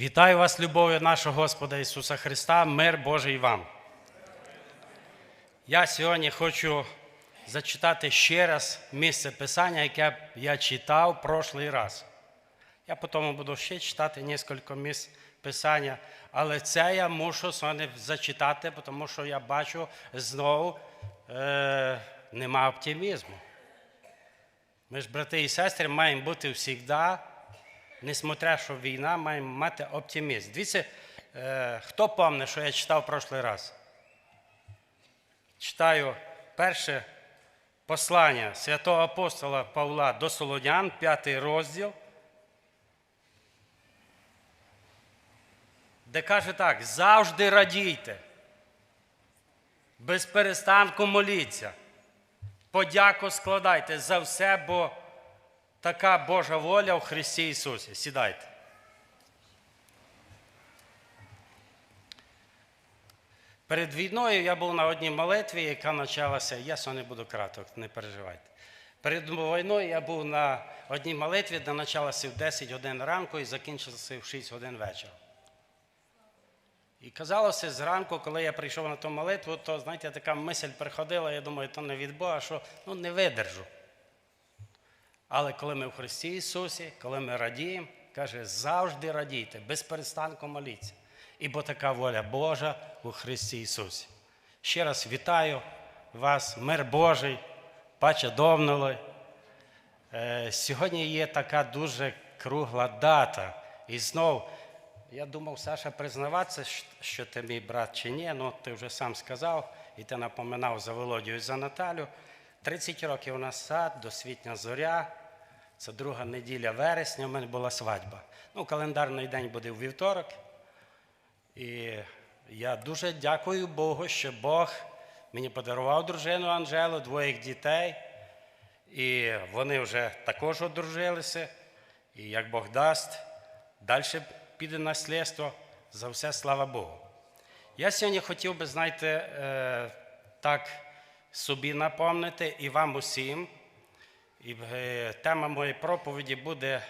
Вітаю вас, любов'ю нашого Господа Ісуса Христа, мир Божий вам. Я сьогодні хочу зачитати ще раз місце Писання, яке я читав прошлий раз. Я потім буду ще читати кілька місць Писання, але це я мушу сьогодні зачитати, тому що я бачу знову е, нема оптимізму. Ми ж, брати і сестри, маємо бути завжди, несмотря що війна, маємо мати оптимізм. Дивіться, е, хто пам'ятає, що я читав прошлий раз? Читаю перше послання святого апостола Павла до Солонян, п'ятий розділ, де каже так: завжди радійте, без перестанку моліться, подяку складайте за все, бо така Божа воля в Христі Ісусі. Сідайте. Перед війною я був на одній молитві, яка почалася. Я сьогодні буду краток, не переживайте. Перед війною я був на одній молитві, де почалася в 10 годин ранку і закінчилася в 6 годин вечора. І казалося, зранку, коли я прийшов на ту молитву, то, знаєте, така мисль приходила, я думаю, то не від Бога, що ну, не видержу. Але коли ми в Христі Ісусі, коли ми радіємо, каже, завжди радійте, без перестанку моліться. Ібо така воля Божа у Христі Ісусі. Ще раз вітаю вас, мир Божий, паче домнули. Сьогодні є така дуже кругла дата. І знов, я думав, Саша, признаватися, що ти мій брат чи ні, ну ти вже сам сказав, і ти напоминав за Володю і за Наталю. 30 років назад, досвітня зоря, це друга неділя вересня, у мене була свадьба. Ну, календарний день буде у вівторок. І я дуже дякую Богу, що Бог мені подарував дружину Анжелу, двоїх дітей. І вони вже також одружилися. І як Бог дасть, далі піде наслідство. За все слава Богу. Я сьогодні хотів би, знаєте, е, так собі напомнити і вам усім. І е, тема моєї проповіді буде,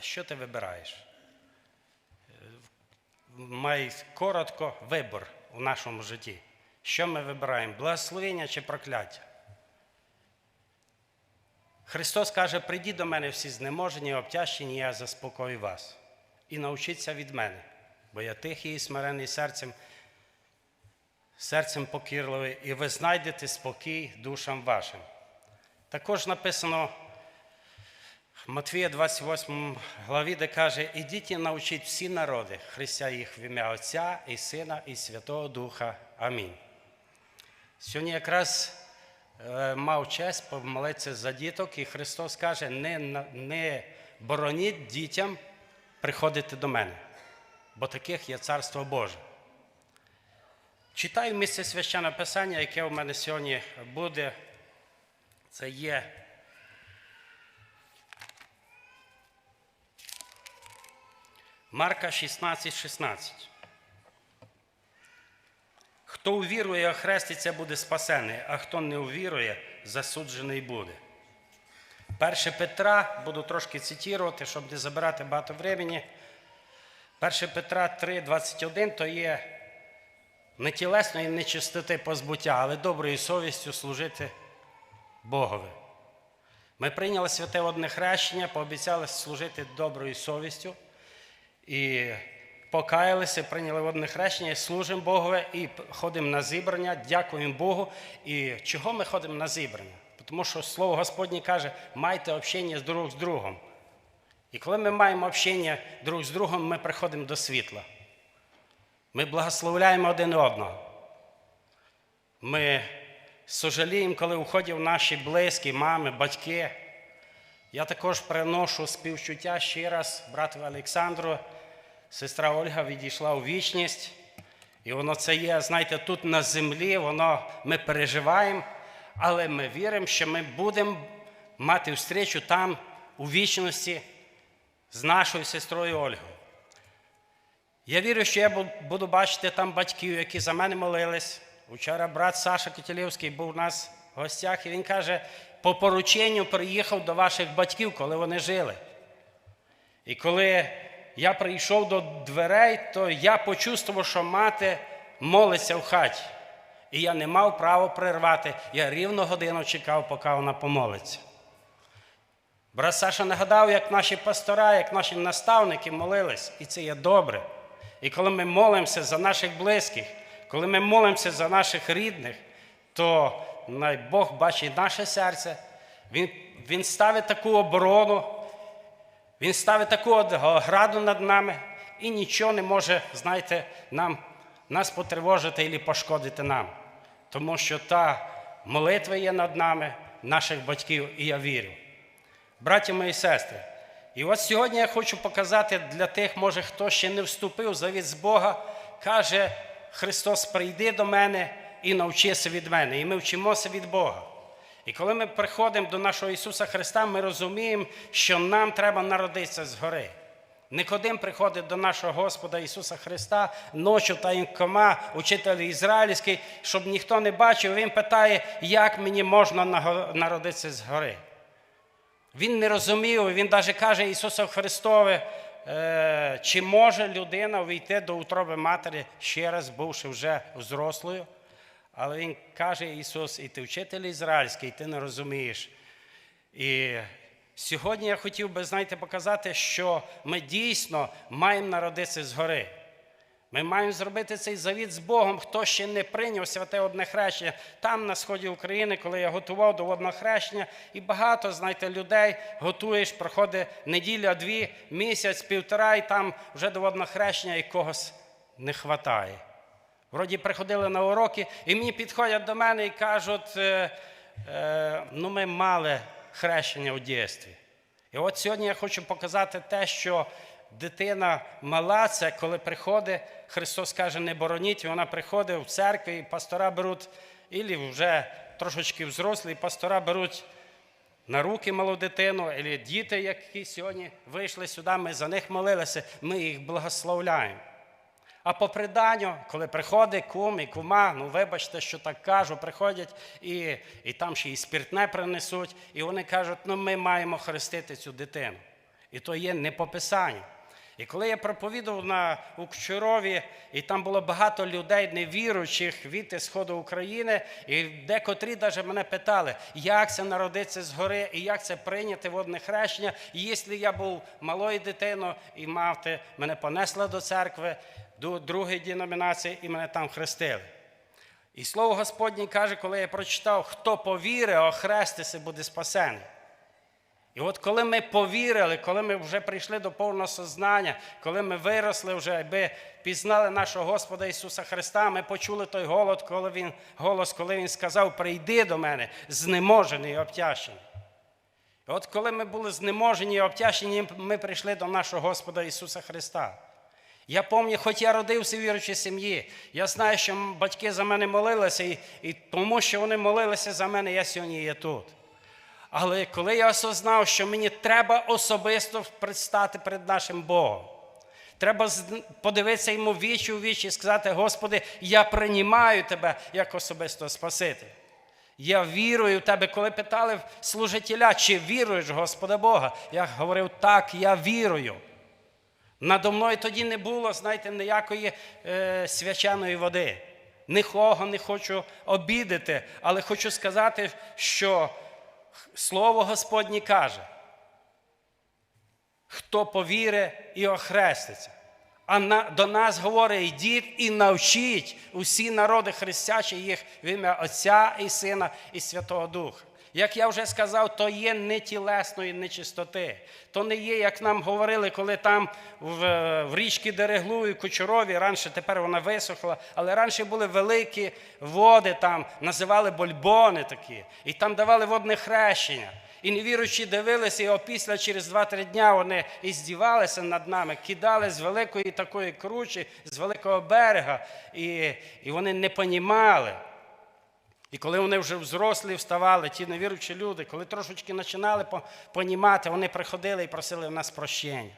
що ти вибираєш? має коротко вибір у нашому житті. Що ми вибираємо? Благословення чи прокляття? Христос каже: прийдіть до мене всі знеможені, обтяжені, я заспокою вас. І навчіться від мене, бо я тихий і смирений серцем, серцем покірливий, і ви знайдете спокій душам вашим. Також написано Матвія 28 главі, де каже, ідіть і навчіть всі народи, хрестя їх в ім'я Отця і Сина, і Святого Духа. Амінь. Сьогодні якраз е, мав честь помолитися за діток, і Христос каже, не, не бороніть дітям приходити до мене, бо таких є Царство Боже. Читаю місце священного Писання, яке у мене сьогодні буде. Це є Марка 16, 16. Хто увірує охреститься, буде спасений, а хто не увірує, засуджений буде. Перше Петра, буду трошки цитувати, щоб не забирати багато времени. 1 Петра 3, 21 то є не тілесної нечистоти позбуття, але доброю совістю служити Богові. Ми прийняли святе одне хрещення, пообіцяли служити доброю совістю. І покаялися, прийняли водне хрещення, і служимо Богові і ходимо на зібрання, дякуємо Богу. І чого ми ходимо на зібрання? Тому що Слово Господнє каже, майте общення друг з другом. І коли ми маємо общення друг з другом, ми приходимо до світла. Ми благословляємо один одного. Ми сожаліємо, коли уходять наші близькі, мами, батьки. Я також приношу співчуття ще раз брату Олександру. Сестра Ольга відійшла у вічність. І воно це є, знаєте, тут на землі, воно ми переживаємо, але ми віримо, що ми будемо мати встречу там, у вічності, з нашою сестрою Ольгою. Я вірю, що я буду бачити там батьків, які за мене молились. Вчора брат Саша Котілівський був у нас в гостях, і він каже, по порученню приїхав до ваших батьків, коли вони жили. І коли я прийшов до дверей, то я почувствував, що мати молиться в хаті. І я не мав права прервати. Я рівно годину чекав, поки вона помолиться. Брат Саша нагадав, як наші пастора, як наші наставники молились, і це є добре. І коли ми молимося за наших близьких, коли ми молимося за наших рідних, то Бог бачить наше серце, Він, він ставить таку оборону, Він ставить таку граду над нами, і нічого не може, знаєте, нам, нас потривожити або пошкодити нам. Тому що та молитва є над нами, наших батьків, і я вірю. Браті мої сестри, і от сьогодні я хочу показати для тих, може, хто ще не вступив в завіт з Бога, каже Христос, прийди до мене і навчися від мене. І ми вчимося від Бога. І коли ми приходимо до нашого Ісуса Христа, ми розуміємо, що нам треба народитися згори. Никодим приходить до нашого Господа Ісуса Христа ночі та інкома, учитель ізраїльський, щоб ніхто не бачив, він питає, як мені можна народитися згори. Він не розумів, він навіть каже Ісусу Христове, чи може людина війти до утроби матері ще раз, бувши вже взрослою. Але Він каже Ісус, і ти вчитель ізраїльський, і ти не розумієш. І сьогодні я хотів би, знаєте, показати, що ми дійсно маємо народитися згори. Ми маємо зробити цей завіт з Богом, хто ще не прийняв святе одне хрещення. Там, на сході України, коли я готував до водного хрещення, і багато, знаєте, людей готуєш, проходить неділя, дві, місяць, півтора, і там вже до водного хрещення і когось не вистачає. Вроді приходили на уроки, і мені підходять до мене і кажуть, е, е, ну ми мали хрещення у дійстві. І от сьогодні я хочу показати те, що дитина мала, це коли приходить, Христос каже, не бороніть, і вона приходить в церкву, і пастора беруть, і вже трошечки взрослі, і пастора беруть на руки малу дитину, або діти, які сьогодні вийшли сюди, ми за них молилися, ми їх благословляємо. А по приданню, коли приходить кум і кума, ну вибачте, що так кажу, приходять і, і там ще і спиртне принесуть, і вони кажуть, ну ми маємо хрестити цю дитину. І то є не по писанню. І коли я проповідував на у Кчурові, і там було багато людей, невіруючих від сходу України, і декотрі навіть мене питали, як це народитися згори, і як це прийняти водне хрещення. Якщо я був малою дитиною, і мати мене понесла до церкви, до другої деномінації, і мене там хрестили. І слово Господнє каже, коли я прочитав, хто повірить, охрестися буде спасений. І от коли ми повірили, коли ми вже прийшли до повного сознання, коли ми виросли вже, аби пізнали нашого Господа Ісуса Христа, ми почули той голод, коли він, голос, коли Він сказав, прийди до мене, знеможений і обтяжений. І от коли ми були знеможені і обтяжені, ми прийшли до нашого Господа Ісуса Христа. Я пам'ятаю, хоч я родився в віруючій сім'ї, я знаю, що батьки за мене молилися, і, і тому що вони молилися за мене, я сьогодні є тут. Але коли я осознав, що мені треба особисто предстати перед нашим Богом, треба подивитися йому вічі у вічі і сказати, Господи, я приймаю тебе як особистого Спасителя. Я вірую в тебе, коли питали служителя, чи віруєш, Господа Бога? Я говорив, так, я вірую. Надо мною тоді не було, знаєте, ніякої е, свячаної води. Нікого не хочу обідати, але хочу сказати, що Слово Господнє каже, хто повіре і охреститься. А на, до нас говорить, йдіть і навчіть усі народи хрестячі їх в ім'я Отця і Сина і Святого Духа. Як я вже сказав, то є не тілесної нечистоти. То не є, як нам говорили, коли там в, в річці Дереглу і Кучурові, раніше тепер вона висохла, але раніше були великі води, там називали больбони такі, і там давали водне хрещення. І невіруючі дивилися, і опісля через 2-3 дня вони і здівалися над нами, кидали з великої такої кручі, з великого берега, і, і вони не понімали. І коли вони вже взрослі вставали, ті невіруючі люди, коли трошечки починали понімати, вони приходили і просили в нас прощення.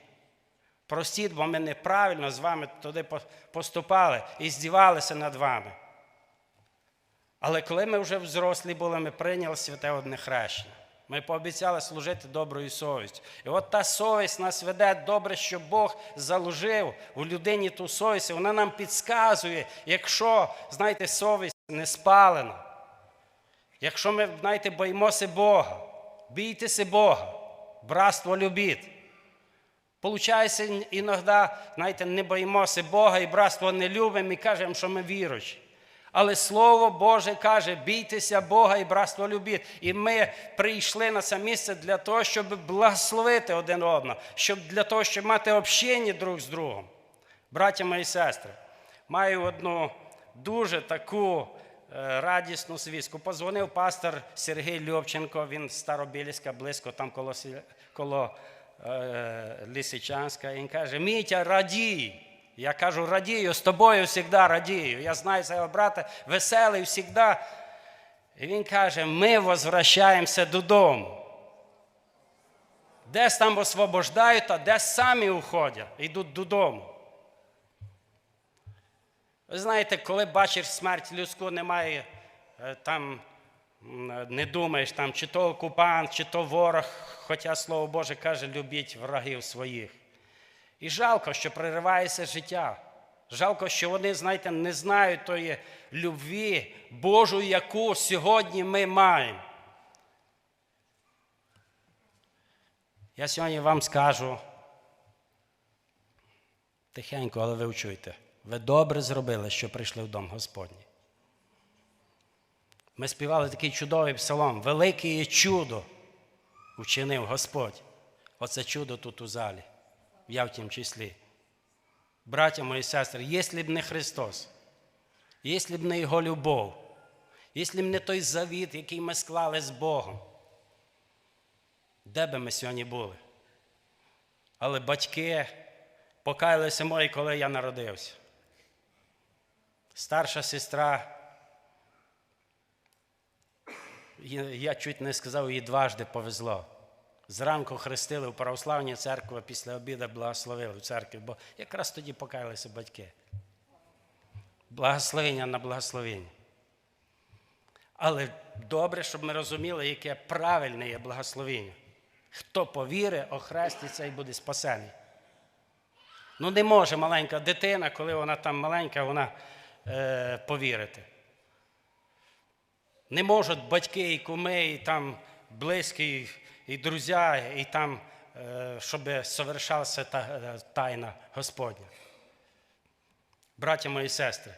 Простіть, бо ми неправильно з вами туди поступали і здівалися над вами. Але коли ми вже взрослі були, ми прийняли святе одне хрещення. Ми пообіцяли служити доброю совістю. І от та совість нас веде добре, що Бог заложив у людині ту совість. Вона нам підказує, якщо, знаєте, совість не спалена. Якщо ми, знаєте, боїмося Бога, бійтеся Бога, братство любіть. Получається, іноді, знаєте, не боїмося Бога і братство не любимо і кажемо, що ми віруючі. Але Слово Боже каже, бійтеся Бога і братство любіть. І ми прийшли на це місце для того, щоб благословити один одного, щоб для того, щоб мати общення друг з другом. Браття мої сестри, маю одну дуже таку радісну звістку. Позвонив пастор Сергій Любченко, він з Старобілівська, близько там коло, коло е, Лисичанська. Він каже: Мітя, радій. Я кажу, радію, з тобою завжди радію. Я знаю свого брата, веселий завжди. І він каже: ми возвращаємося додому. Десь там освобождають, а десь самі уходять, йдуть додому. Ви знаєте, коли бачиш смерть людську, немає е, там, не думаєш, там, чи то окупант, чи то ворог, хоча Слово Боже каже, любіть врагів своїх. І жалко, що проривається життя. Жалко, що вони, знаєте, не знають тої любві Божої, яку сьогодні ми маємо. Я сьогодні вам скажу тихенько, але ви вчуйте. Ви добре зробили, що прийшли в дом Господній. Ми співали такий чудовий псалом. Велике є чудо учинив Господь. Оце чудо тут у залі, я в тім числі. Браття мої сестри, якщо б не Христос, якщо б не Його любов, якщо б не той завіт, який ми склали з Богом, де би ми сьогодні були? Але батьки покаялися мої, коли я народився. Старша сестра, я чуть не сказав, їй дважди повезло. Зранку хрестили в православній церкві, після обіду благословили в церкві, бо якраз тоді покаялися батьки. Благословення на благословення. Але добре, щоб ми розуміли, яке правильне є благословення. Хто повірить, охреститься і буде спасений. Ну, не може маленька дитина, коли вона там маленька, вона е, повірити. Не можуть батьки і куми, і там близькі, і друзі, і там, е, щоб совершалася та, е, тайна Господня. Браття мої сестри.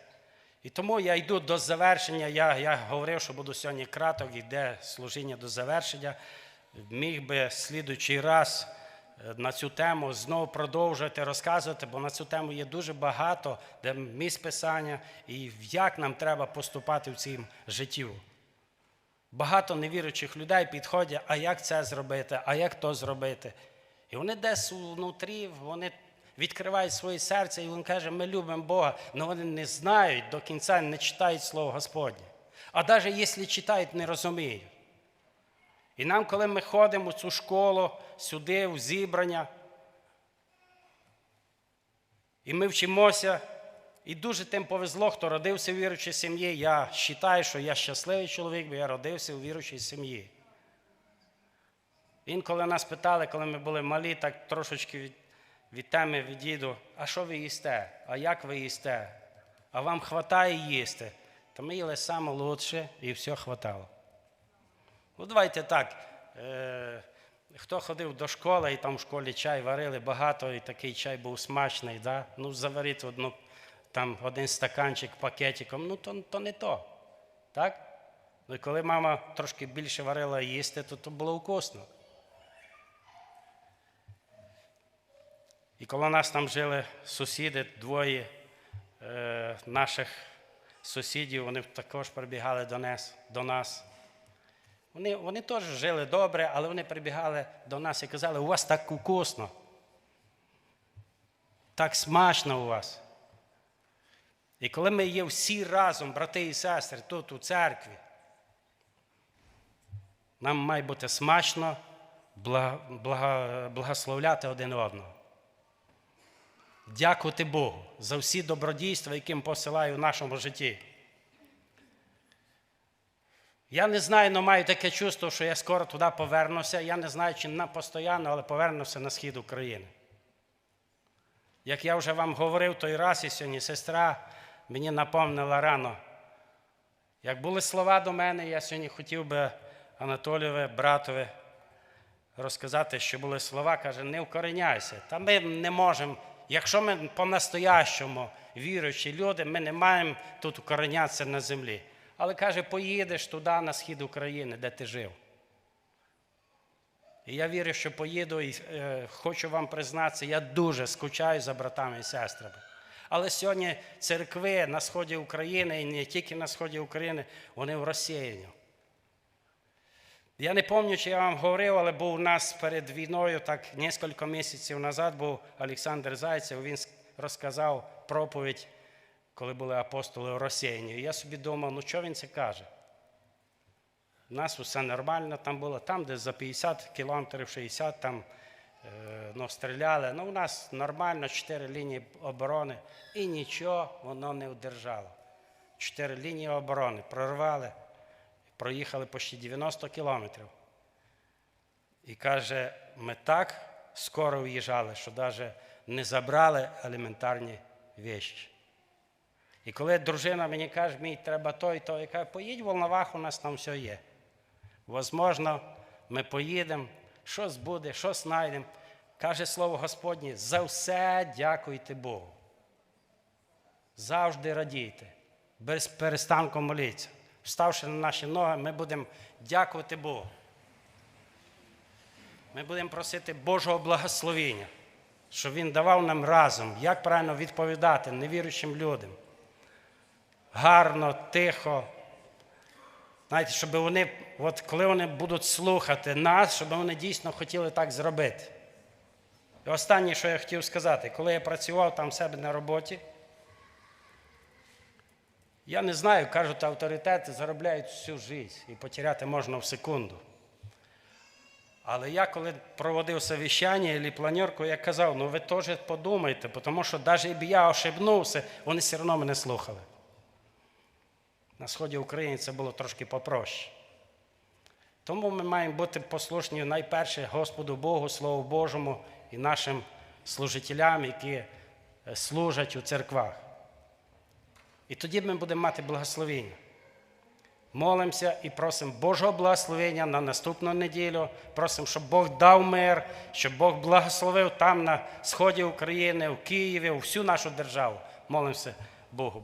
І тому я йду до завершення. Я, я говорив, що буду сьогодні краток, йде служіння до завершення. Міг би слідуючий раз на цю тему знову продовжувати розказувати, бо на цю тему є дуже багато де місць писання і як нам треба поступати в цім життю. Багато невіруючих людей підходять, а як це зробити, а як то зробити. І вони десь внутрі, вони відкривають своє серце, і він каже, ми любимо Бога, але вони не знають до кінця, не читають Слово Господнє. А навіть якщо читають, не розуміють. І нам, коли ми ходимо в цю школу, сюди, в зібрання, і ми вчимося, і дуже тим повезло, хто родився в віруючій сім'ї. Я вважаю, що я щасливий чоловік, бо я родився у віруючій сім'ї. Інколи нас питали, коли ми були малі, так трошечки від, від теми відійду, а що ви їсте? А як ви їсте? А вам вистачає їсти? Та ми їли саме лучше і все хватало. Ну, давайте так. Е, хто ходив до школи і там в школі чай варили багато, і такий чай був смачний, да? ну заварити одну, там, один стаканчик пакетиком, ну то, то не то. Так? Ну і коли мама трошки більше варила їсти, то, то було вкусно. І коли нас там жили сусіди, двоє е, наших сусідів, вони також прибігали до нас. До нас. Вони, вони теж жили добре, але вони прибігали до нас і казали, у вас так вкусно. Так смачно у вас. І коли ми є всі разом, брати і сестри, тут у церкві, нам має бути смачно благословляти один одного. Дякувати Богу за всі добродійства, яким посилає в нашому житті. Я не знаю, але маю таке чувство, що я скоро туди повернуся. Я не знаю, чи на постійно, але повернуся на схід України. Як я вже вам говорив той раз, і сьогодні сестра мені напомнила рано. Як були слова до мене, я сьогодні хотів би Анатолієве, братове, розказати, що були слова, каже, не вкореняйся. Та ми не можемо, якщо ми по-настоящому віруючі люди, ми не маємо тут укоренятися на землі. Але каже, поїдеш туди, на схід України, де ти жив. І я вірю, що поїду і е, хочу вам признатися, я дуже скучаю за братами і сестрами. Але сьогодні церкви на сході України і не тільки на сході України, вони в розсіянні. Я не пам'ятаю, чи я вам говорив, але був у нас перед війною, так кілька місяців назад був Олександр Зайцев, він розказав проповідь, коли були апостоли в розсіянні. Я собі думав, ну що він це каже? У нас усе нормально там було, там десь за 50 кілометрів, 60 там е, ну, стріляли. Ну, у нас нормально, чотири лінії оборони, і нічого воно не вдержало. Чотири лінії оборони прорвали, проїхали почти 90 кілометрів. І каже, ми так скоро в'їжджали, що навіть не забрали елементарні вещі. І коли дружина мені каже, мені треба то і то, я кажу, поїдь Волновах, у нас там все є. Возможно, ми поїдемо, щось буде, щось знайдемо. Каже слово Господнє, за все дякуйте Богу. Завжди радійте, без перестанку моліться. Вставши на наші ноги, ми будемо дякувати Богу. Ми будемо просити Божого благословення, щоб Він давав нам разом, як правильно відповідати невіруючим людям. Гарно, тихо. Знаєте, щоб вони, от коли вони будуть слухати нас, щоб вони дійсно хотіли так зробити. І останнє, що я хотів сказати, коли я працював там в себе на роботі, я не знаю, кажуть, авторитети заробляють всю життя і потеряти можна в секунду. Але я коли проводив совіщання або планерку, я казав, ну ви теж подумайте, тому що навіть я ошибнувся, вони все одно мене слухали. На сході України це було трошки попроще. Тому ми маємо бути послушні найперше Господу Богу, Слову Божому і нашим служителям, які е, служать у церквах. І тоді ми будемо мати благословення. Молимося і просимо Божого благословення на наступну неділю. Просимо, щоб Бог дав мир, щоб Бог благословив там на сході України, в Києві, у всю нашу державу. Молимося Богу.